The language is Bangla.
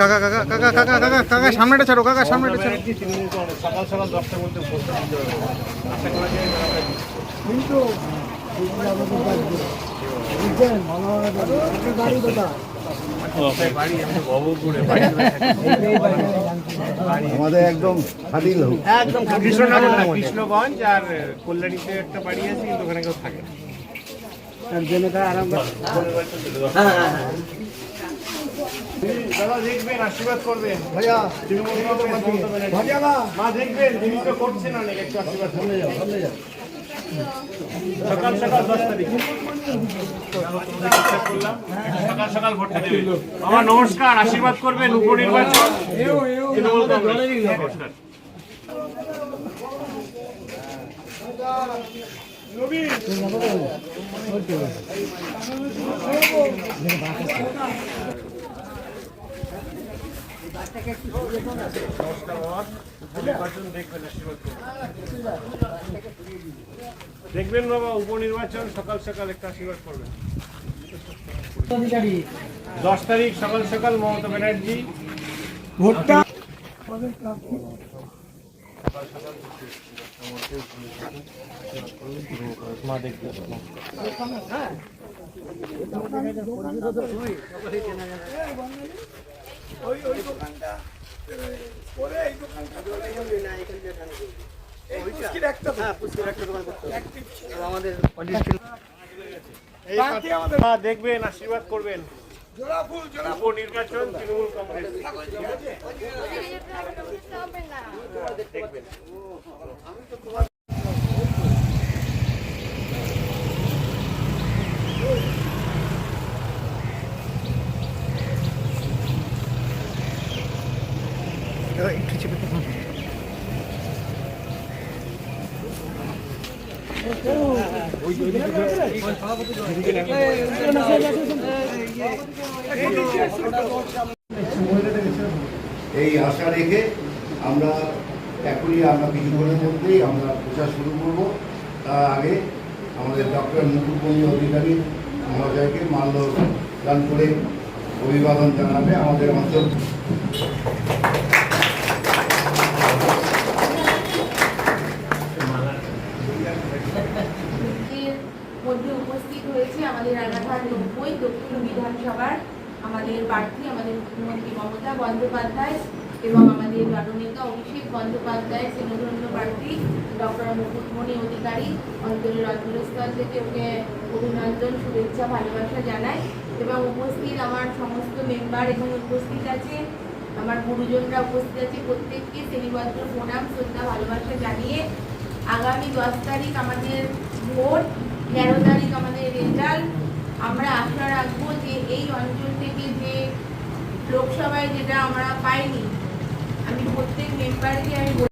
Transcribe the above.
কাকা কাকা কাকা কাকা কাকা কাকা সামনেটা ছাড়ো কাকা সামনেটা ছাড়ো। সকাল সকাল দশটার মধ্যে উপস্থিত হতে হবে আশা করা যায় তারা বাড়ি আমি ভবপুরে বাড়ি আমাদের একদম খাদিল হোক একদম কৃষ্ণনগর। না কৃষ্ণগঞ্জ আর কল্যাণীতে একটা বাড়ি আছে কিন্তু ওখানে কেউ থাকে না। দাদা দেখবেন আশীর্বাদ করবেন। ভাইয়া মা। দেখবেন তিনি তো করছেন অনেক একটু আশীর্বাদ করুন। সকাল সকাল দশ তারিখ। সকাল সকাল ভোটটা দেবে আমার নমস্কার আশীর্বাদ করবেন উপনির্বাচন। নমস্কার। দেখবেন বাবা উপনির্বাচন সকাল সকাল একটা আশীর্বাদ করবেন দশ তারিখ সকাল সকাল মমতা ব্যানার্জি। ভোটটা এই কথা দেখবেন আশীর্বাদ করবেন। উপনির্বাচন তৃণমূল কংগ্রেস। এই আশা রেখে আমরা এখনই আমরা কিছুক্ষণের মধ্যেই আমরা প্রচার শুরু করব। তার আগে আমাদের ডক্টর মুকুটমণি অধিকারী মহোদয়কে মাল্য দান করে অভিবাদন জানাবে আমাদের অঞ্চল এর মধ্যে উপস্থিত হয়েছে আমাদের রানাঘাট নব্বই, দক্ষিণ বিধানসভার আমাদের প্রার্থী আমাদের মুখ্যমন্ত্রী মমতা বন্দ্যোপাধ্যায় এবং আমাদের জননেতা অভিষেক বন্দ্যোপাধ্যায় সেনধন্য প্রার্থী ডক্টর মুকুটমণি অধিকারী, অঞ্চলের অঞ্চলস্থল থেকে ওকে অভিনন্দন, শুভেচ্ছা, ভালোবাসা জানাই এবং উপস্থিত আমার সমস্ত মেম্বার এখানে উপস্থিত আছে, আমার গুরুজনরা উপস্থিত আছে, প্রত্যেককে শ্রেণীবদ্ধ প্রণাম, শ্রদ্ধা, ভালোবাসা জানিয়ে আগামী দশ তারিখ আমাদের ভোট তেরো তারিখ আমাদের রেজাল্ট। আমরা আশা রাখব যে এই অঞ্চল থেকে যে লোকসভায় যেটা আমরা পাইনি, আমি প্রত্যেক মেম্বারকে আমি বলব